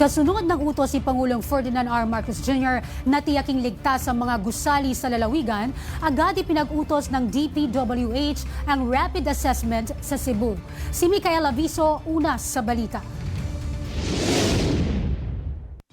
Kasunod ng utos si Pangulong Ferdinand R. Marcos Jr. na tiyaking ligtas ang mga gusali sa lalawigan, agad ipinag-utos ng DPWH ang rapid assessment sa Cebu. Si Micaela Aviso, una sa balita.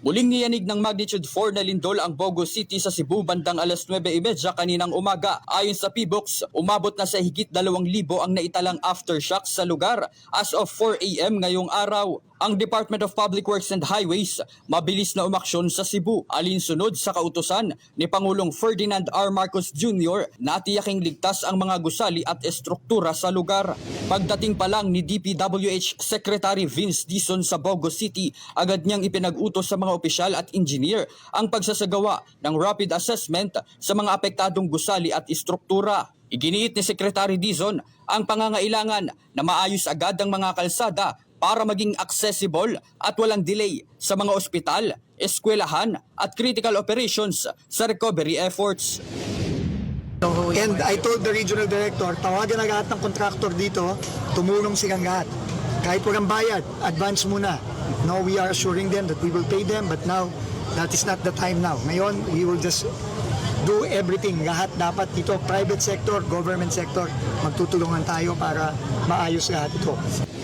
Muling niyanig ng magnitude 4 na lindol ang Bogo City sa Cebu bandang alas 9.30 kaninang umaga. Ayon sa PBOX, umabot na sa higit 2,000 ang naitalang aftershocks sa lugar as of 4 a.m. ngayong araw. Ang Department of Public Works and Highways mabilis na umaksyon sa Cebu alinsunod sa kautusan ni Pangulong Ferdinand R. Marcos Jr. na tiyaking ligtas ang mga gusali at estruktura sa lugar. Pagdating pa lang ni DPWH Secretary Vince Dizon sa Bogo City, agad niyang ipinag-utos sa mga opisyal at engineer ang pagsasagawa ng rapid assessment sa mga apektadong gusali at estruktura. Iginiit ni Secretary Dizon ang pangangailangan na maayos agad ang mga kalsada para maging accessible at walang delay sa mga ospital, eskwelahan at critical operations sa recovery efforts. And I told the regional director, tawagan na lahat ng contractor dito, tumulong silang lahat. Kahit walang bayad, advance muna. Now we are assuring them that we will pay them, but now that is not the time now. Ngayon, we will just do everything. Lahat dapat dito, private sector, government sector, magtutulungan tayo para maayos lahat ito.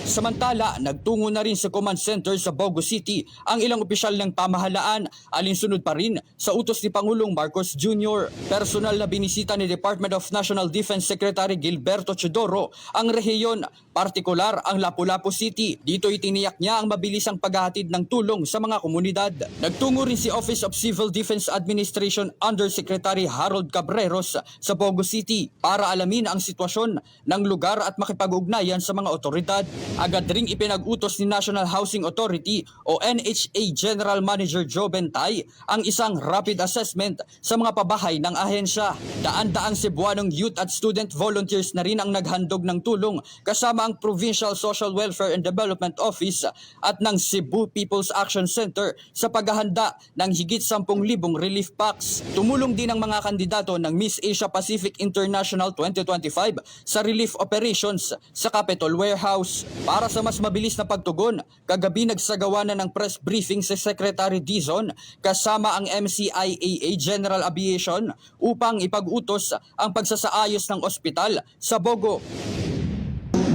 Samantala, nagtungo na rin sa command center sa Bogo City ang ilang opisyal ng pamahalaan alinsunod pa rin sa utos ni Pangulong Marcos Jr. Personal na binisita ni Department of National Defense Secretary Gilberto Chodoro ang rehiyon, partikular ang Lapu-Lapu City. Dito itiniyak niya ang mabilisang paghahatid ng tulong sa mga komunidad. Nagtungo rin si Office of Civil Defense Administration Undersecretary Harold Cabreros sa Bogo City para alamin ang sitwasyon ng lugar at makipag-ugnayan sa mga otoridad. Agad ring ipinag-utos ni National Housing Authority o NHA General Manager Joe Bentay ang isang rapid assessment sa mga pabahay ng ahensya. Daan-daang Cebuanong youth at student volunteers na rin ang naghandog ng tulong kasama ang Provincial Social Welfare and Development Office at ng Cebu People's Action Center sa paghahanda ng higit 10,000 relief packs. Tumulong din ang mga kandidato ng Miss Asia Pacific International 2025 sa relief operations sa Capitol Warehouse. Para sa mas mabilis na pagtugon, kagabi nagsagawa na ng press briefing si Secretary Dizon kasama ang MCIAA General Aviation upang ipag-utos ang pagsasaayos ng ospital sa Bogo.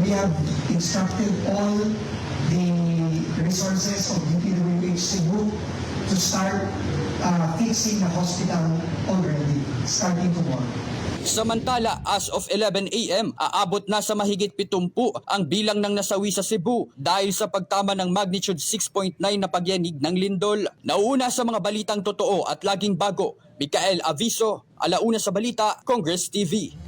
we have instructed all the resources of DPWH Cebu to start uh, fixing the hospital already, starting tomorrow. Samantala, as of 11 a.m., aabot na sa mahigit 70 ang bilang ng nasawi sa Cebu dahil sa pagtama ng magnitude 6.9 na pagyanig ng lindol. Nauuna sa mga balitang totoo at laging bago, Mikael Aviso, Alauna sa Balita, Congress TV.